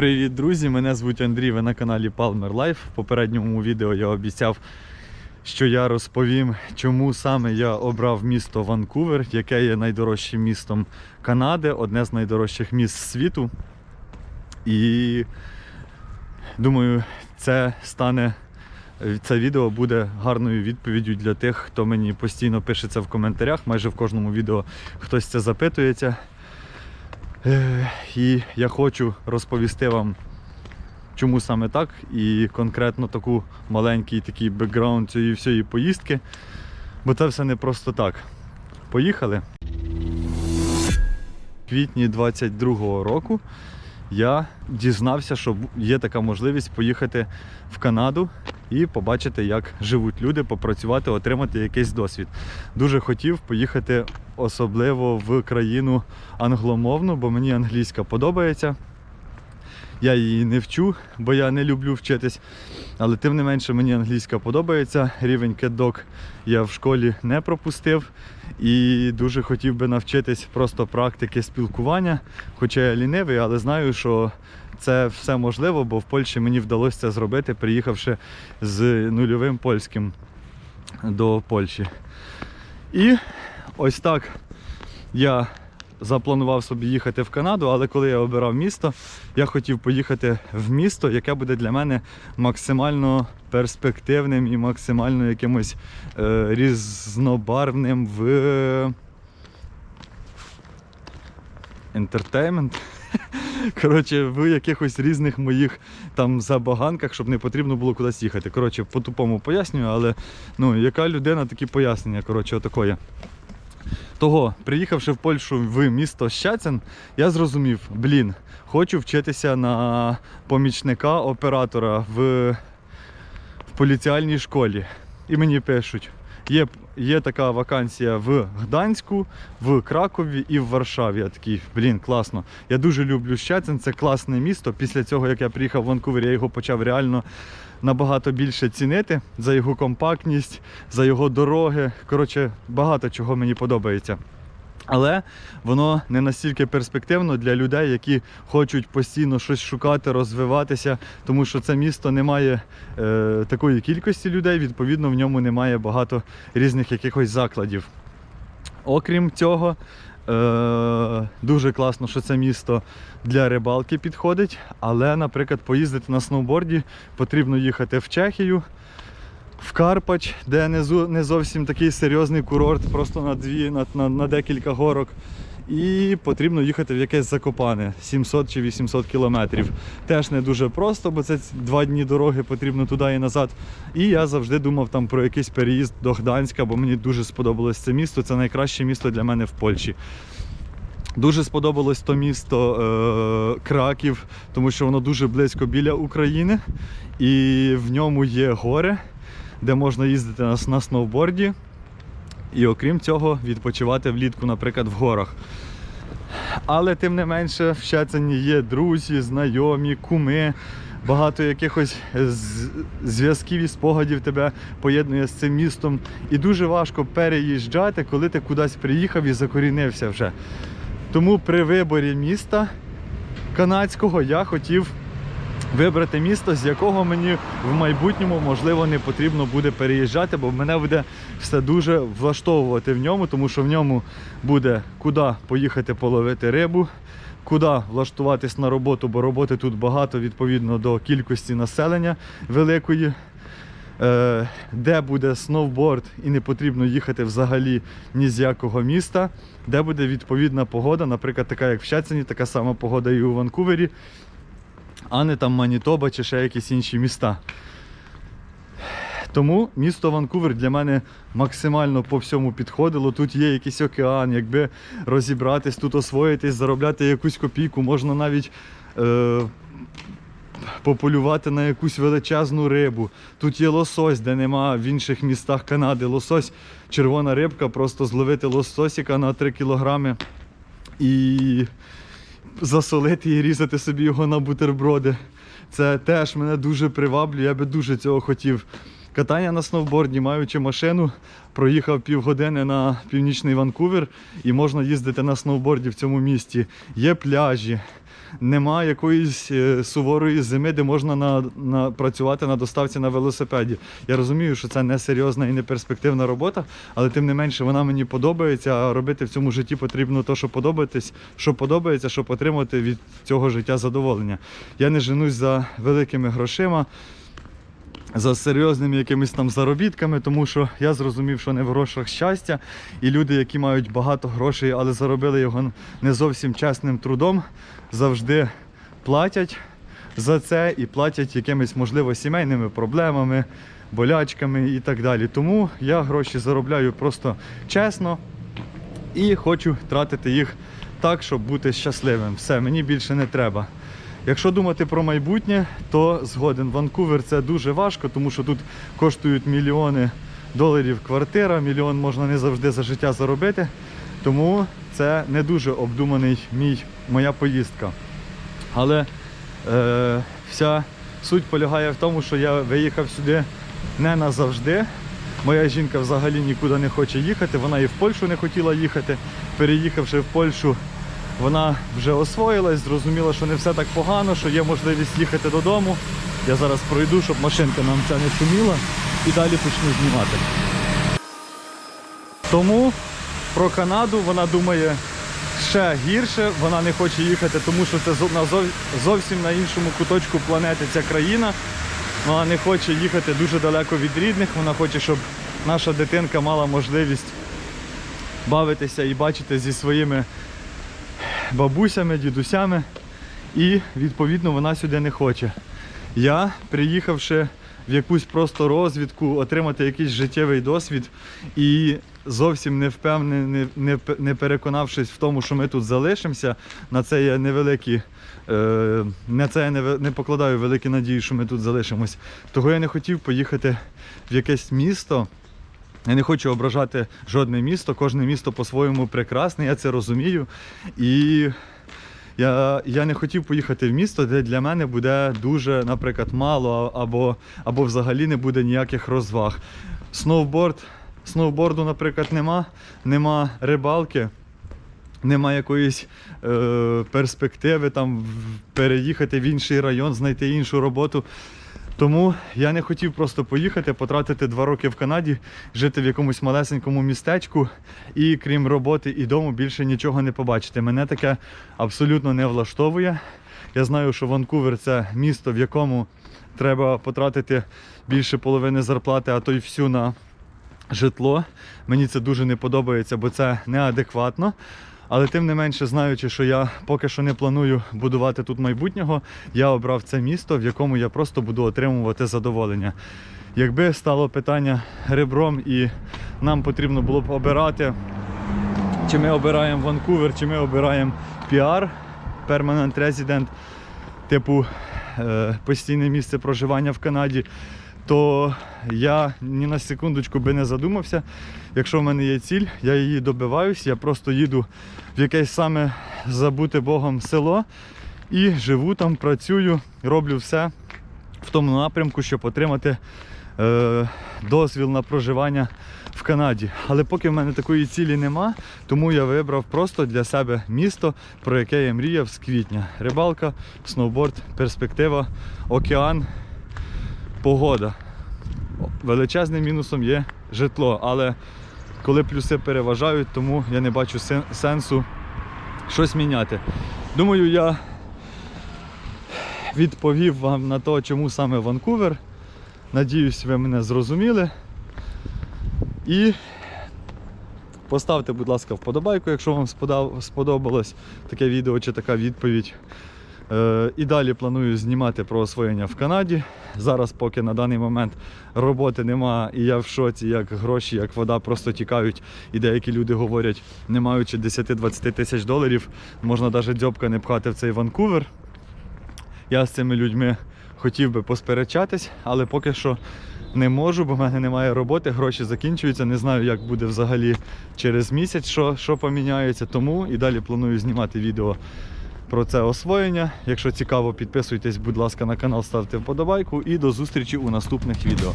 Привіт, друзі! Мене звуть Андрій. Ви на каналі Palmer Life. В попередньому відео я обіцяв, що я розповім, чому саме я обрав місто Ванкувер, яке є найдорожчим містом Канади, одне з найдорожчих міст світу. І думаю, це стане. Це відео буде гарною відповіддю для тих, хто мені постійно пише це в коментарях. Майже в кожному відео хтось це запитується. І я хочу розповісти вам, чому саме так, і конкретно таку маленький такий бекграунд цієї всієї поїздки. Бо це все не просто так. Поїхали. В квітні 22-го року я дізнався, що є така можливість поїхати в Канаду і побачити, як живуть люди, попрацювати, отримати якийсь досвід. Дуже хотів поїхати особливо в країну англомовну, бо мені англійська подобається. Я її не вчу, бо я не люблю вчитись. Але тим не менше мені англійська подобається. Рівень кедок я в школі не пропустив. І дуже хотів би навчитись просто практики спілкування. Хоча я лінивий, але знаю, що це все можливо, бо в Польщі мені вдалося зробити, приїхавши з нульовим польським до Польщі. І ось так я запланував собі їхати в Канаду, але коли я обирав місто, я хотів поїхати в місто, яке буде для мене максимально перспективним і максимально якимось е, різнобарвним в ентертеймент. Коротше, в якихось різних моїх там забаганках, щоб не потрібно було кудись їхати. Коротше, по-тупому пояснюю, але ну, яка людина, такі пояснення. Коротше, отакої. Того, приїхавши в Польщу в місто Щацин, я зрозумів, блін, хочу вчитися на помічника оператора в, в поліціальній школі. І мені пишуть, є, є така вакансія в Гданську, в Кракові і в Варшаві. Я такий, блін, класно. Я дуже люблю Щецин, це класне місто. Після цього, як я приїхав в Ванкувер, я його почав реально набагато більше цінити за його компактність, за його дороги. Коротше, багато чого мені подобається. Але воно не настільки перспективно для людей, які хочуть постійно щось шукати, розвиватися, тому що це місто не має е, такої кількості людей, відповідно, в ньому немає багато різних якихось закладів. Окрім цього, е, дуже класно, що це місто для рибалки підходить, але, наприклад, поїздити на сноуборді потрібно їхати в Чехію, в Карпач, де не, зовсім такий серйозний курорт, просто на, дві, на, на, на декілька горок. І потрібно їхати в якесь закопане 700 чи 800 кілометрів. Теж не дуже просто, бо це два дні дороги потрібно туди і назад. І я завжди думав там про якийсь переїзд до Гданська, бо мені дуже сподобалось це місто. Це найкраще місто для мене в Польщі. Дуже сподобалось то місто е, Краків, тому що воно дуже близько біля України, і в ньому є гори, де можна їздити на, на сноуборді. І окрім цього, відпочивати влітку, наприклад, в горах. Але тим не менше, в Щецині є друзі, знайомі, куми. Багато якихось зв'язків і спогадів тебе поєднує з цим містом. І дуже важко переїжджати, коли ти кудись приїхав і закорінився вже. Тому при виборі міста канадського я хотів вибрати місто, з якого мені в майбутньому можливо не потрібно буде переїжджати, бо мене буде все дуже влаштовувати в ньому, тому що в ньому буде куди поїхати половити рибу, куди влаштуватись на роботу, бо роботи тут багато відповідно до кількості населення великої. Е, Де буде сноуборд і не потрібно їхати взагалі ні з якого міста, де буде відповідна погода, наприклад, така як в Щецині, така сама погода і у Ванкувері, а не там Манітоба чи ще якісь інші міста. Тому місто Ванкувер для мене максимально по всьому підходило. Тут є якийсь океан, якби розібратись, тут освоїтись, заробляти якусь копійку, можна навіть е, пополювати на якусь величезну рибу. Тут є лосось, де нема в інших містах Канади. Лосось, червона рибка, просто зловити лососіка на 3 кілограми і засолити і різати собі його на бутерброди. Це теж мене дуже приваблює, я би дуже цього хотів. Катання на сноуборді, маючи машину, проїхав півгодини на північний Ванкувер і можна їздити на сноуборді в цьому місті. Є пляжі, нема якоїсь е, суворої зими, де можна на, на, працювати на доставці на велосипеді. Я розумію, що це не серйозна і не перспективна робота, але тим не менше вона мені подобається. А робити в цьому житті потрібно то, що подобається, що подобається, щоб отримати від цього життя задоволення. Я не женусь за великими грошима. За серйозними якимись там заробітками, тому що я зрозумів, що не в грошах щастя, і люди, які мають багато грошей, але заробили його не зовсім чесним трудом, завжди платять за це і платять якимись, можливо, сімейними проблемами, болячками і так далі. Тому я гроші заробляю просто чесно і хочу тратити їх так, щоб бути щасливим. Все, мені більше не треба. Якщо думати про майбутнє, то згоден Ванкувер це дуже важко, тому що тут коштують мільйони доларів квартира, мільйон можна не завжди за життя заробити. Тому це не дуже обдуманий мій, моя поїздка. Але е, вся суть полягає в тому, що я виїхав сюди не назавжди. Моя жінка взагалі нікуди не хоче їхати, вона і в Польщу не хотіла їхати. Переїхавши в Польщу, вона вже освоїлась, зрозуміла, що не все так погано, що є можливість їхати додому. Я зараз пройду, щоб машинка нам ця не шуміла, і далі почну знімати. Тому про Канаду вона думає ще гірше, вона не хоче їхати, тому що це зовсім на іншому куточку планети ця країна. Вона не хоче їхати дуже далеко від рідних, вона хоче, щоб наша дитинка мала можливість бавитися і бачити зі своїми бабусями, дідусями. І відповідно вона сюди не хоче. Я, приїхавши в якусь просто розвідку, отримати якийсь життєвий досвід і зовсім не впевнений, не, не, переконавшись в тому, що ми тут залишимося, на це я невеликі, е, на це я не, не покладаю великі надії, що ми тут залишимось. Того я не хотів поїхати в якесь місто. Я не хочу ображати жодне місто, кожне місто по-своєму прекрасне, я це розумію. І я, я не хотів поїхати в місто, де для мене буде дуже, наприклад, мало або, або взагалі не буде ніяких розваг. Сноуборд, сноуборду, наприклад, нема, нема рибалки. Нема якоїсь е, перспективи там переїхати в інший район, знайти іншу роботу. Тому я не хотів просто поїхати, потратити два роки в Канаді, жити в якомусь малесенькому містечку і крім роботи і дому більше нічого не побачити. Мене таке абсолютно не влаштовує. Я знаю, що Ванкувер це місто, в якому треба потратити більше половини зарплати, а то й всю на житло. Мені це дуже не подобається, бо це неадекватно. Але тим не менше, знаючи, що я поки що не планую будувати тут майбутнього, я обрав це місто, в якому я просто буду отримувати задоволення. Якби стало питання ребром і нам потрібно було б обирати, чи ми обираємо Ванкувер, чи ми обираємо піар, Permanent Resident, типу е, постійне місце проживання в Канаді, то я ні на секундочку би не задумався. Якщо в мене є ціль, я її добиваюсь, я просто їду в якесь саме забуте Богом село і живу там, працюю, роблю все в тому напрямку, щоб отримати е, дозвіл на проживання в Канаді. Але поки в мене такої цілі нема, тому я вибрав просто для себе місто, про яке я мріяв з квітня. Рибалка, сноуборд, перспектива, океан, погода. Величезним мінусом є житло, але коли плюси переважають, тому я не бачу сенсу щось міняти. Думаю, я відповів вам на те, чому саме Ванкувер. Надіюсь, ви мене зрозуміли. І поставте, будь ласка, вподобайку, якщо вам сподобалось таке відео чи така відповідь. Е, І далі планую знімати про освоєння в Канаді. Зараз, поки на даний момент роботи нема, і я в шоці, як гроші, як вода просто тікають. І деякі люди говорять, не маючи 10-20 тисяч доларів, можна навіть дзьобка не пхати в цей Ванкувер. Я з цими людьми хотів би посперечатись, але поки що не можу, бо в мене немає роботи, гроші закінчуються. Не знаю, як буде взагалі через місяць, що, що поміняється. Тому і далі планую знімати відео про це освоєння. Якщо цікаво, підписуйтесь, будь ласка, на канал, ставте вподобайку і до зустрічі у наступних відео.